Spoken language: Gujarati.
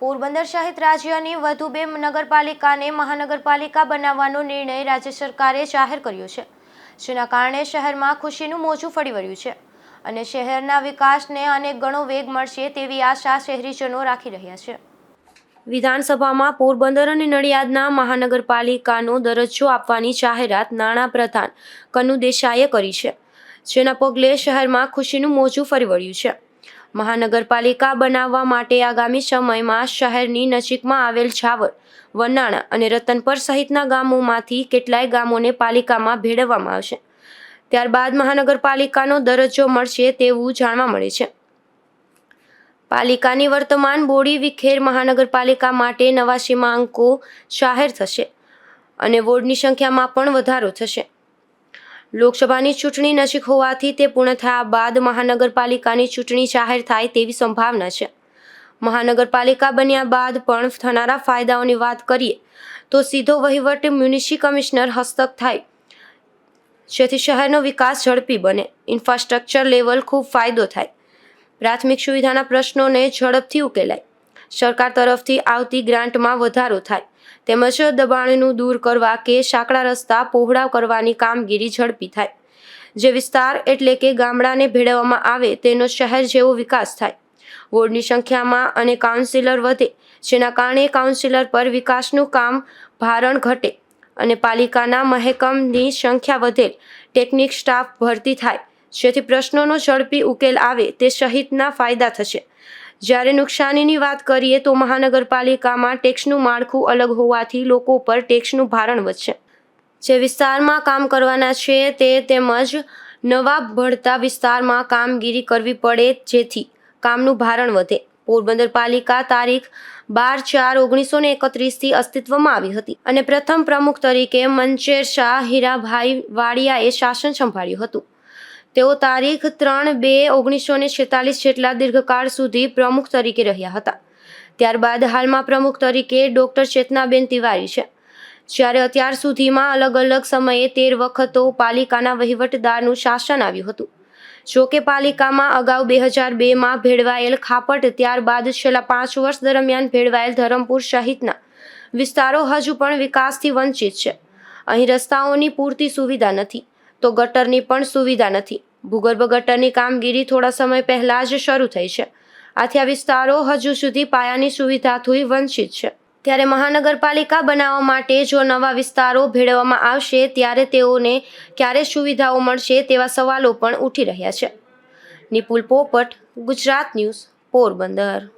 પોરબંદર સહિત રાજ્યની વધુ બે નગરપાલિકાને મહાનગરપાલિકા બનાવવાનો નિર્ણય રાજ્ય સરકારે જાહેર કર્યો છે, જેના કારણે શહેરમાં ખુશીનું મોજું ફરી વળ્યું છે અને શહેરના વિકાસને અનેક ગણો વેગ મળશે તેવી આશા શહેરીજનો રાખી રહ્યા છે. વિધાનસભામાં પોરબંદર અને નડિયાદના મહાનગરપાલિકાનો દરજ્જો આપવાની જાહેરાત નાણાં પ્રધાન કનુ દેસાઈએ કરી છે, જેના પગલે શહેરમાં ખુશીનું મોજું ફરી વળ્યું છે. મહાનગરપાલિકા બનાવવા માટે આગામી સમયમાં શહેરની નજીકમાં આવેલ છાવર, વનાણા અને રતનપર સહિતના ગામોમાંથી કેટલાય ગામોને પાલિકામાં ભેળવવામાં આવશે. ત્યારબાદ મહાનગરપાલિકાનો દરજ્જો મળશે તેવું જાણવા મળે છે. પાલિકાની વર્તમાન બોડી વિખેર મહાનગરપાલિકા માટે નવા સીમાંકો જાહેર થશે અને વોર્ડની સંખ્યામાં પણ વધારો થશે. લોકસભાની ચૂંટણી નજીક હોવાથી તે પૂર્ણ થયા બાદ મહાનગરપાલિકાની ચૂંટણી જાહેર થાય તેવી સંભાવના છે. મહાનગરપાલિકા બન્યા બાદ પણ થનારા ફાયદાઓની વાત કરીએ તો સીધો વહીવટ મ્યુનિસિ કમિશનર હસ્તક થાય. જેથી શહેરનો વિકાસ ઝડપી બને. ઇન્ફ્રાસ્ટ્રક્ચર લેવલ ખૂબ ફાયદો થાય. પ્રાથમિક સુવિધાના પ્રશ્નોને ઝડપથી ઉકેલાય. સરકાર તરફથી આવતી ગ્રાન્ટમાં વધારો થાય. તેમજ દબાણનું દૂર કરવા કે સાંકડા રસ્તા પહોળા કરવાની કામગીરી ઝડપી થાય. જે વિસ્તાર એટલે કે ગામડાને ભેળવવામાં આવે તેનો શહેર જેવો વિકાસ થાય. વોર્ડની સંખ્યામાં અને કાઉન્સિલર વધે, જેના કારણે કાઉન્સિલર પર વિકાસનું કામ ભારણ ઘટે અને પાલિકાના મહેકમની સંખ્યા વધેલ ટેકનિક સ્ટાફ ભરતી થાય જેથી પ્રશ્નોનો ઝડપી ઉકેલ આવે તે સહિતના ફાયદા થશે. જ્યારે નુકસાનીની વાત કરીએ તો મહાનગરપાલિકામાં ટેક્સનું માળખું અલગ હોવાથી લોકો પર ટેક્સનું ભારણ વધશે. જે વિસ્તારમાં કામ કરવાના છે તે તેમજ નવા ભળતા વિસ્તારમાં કામગીરી કરવી પડે જેથી કામનું ભારણ વધે. પોરબંદર પાલિકા તારીખ બાર ચાર ઓગણીસો ને એકત્રીસથી અસ્તિત્વમાં આવી હતી અને પ્રથમ પ્રમુખ તરીકે મંચેર શાહ હીરાભાઈ વાડિયાએ શાસન સંભાળ્યું હતું. તેઓ તારીખ ત્રણ બે ઓગણીસો ને છેતાલીસ જેટલા દીર્ઘકાળ સુધી પ્રમુખ તરીકે રહ્યા હતા. ત્યારબાદ હાલમાં પ્રમુખ તરીકે ડોક્ટર ચેતનાબેન તિવારી છે. જ્યારે અત્યાર સુધીમાં અલગ અલગ સમયે તેર વખતો પાલિકાના વહીવટદારનું શાસન આવ્યું હતું. જો કે પાલિકામાં અગાઉ બે હજાર બેમાં ભેળવાયેલ ખાપટ, ત્યારબાદ છેલ્લા પાંચ વર્ષ દરમિયાન ભેળવાયેલ ધરમપુર સહિતના વિસ્તારો હજુ પણ વિકાસથી વંચિત છે. અહીં રસ્તાઓની પૂરતી સુવિધા નથી. તો ગટરની પણ સુવિધા નથી. ભૂગર્ભ ગટરની કામગીરી થોડા સમય પહેલા જ શરૂ થઈ છે. આથી આ વિસ્તારો હજુ સુધી પાયાની સુવિધાથી વંચિત છે. ત્યારે મહાનગરપાલિકા બનાવવા માટે જો નવા વિસ્તારો ભેળવવામાં આવશે, ત્યારે તેઓને ક્યારે સુવિધાઓ મળશે તેવા સવાલો પણ ઉઠી રહ્યા છે. નિપુલ પોપટ, ગુજરાત ન્યૂઝ, પોરબંદર.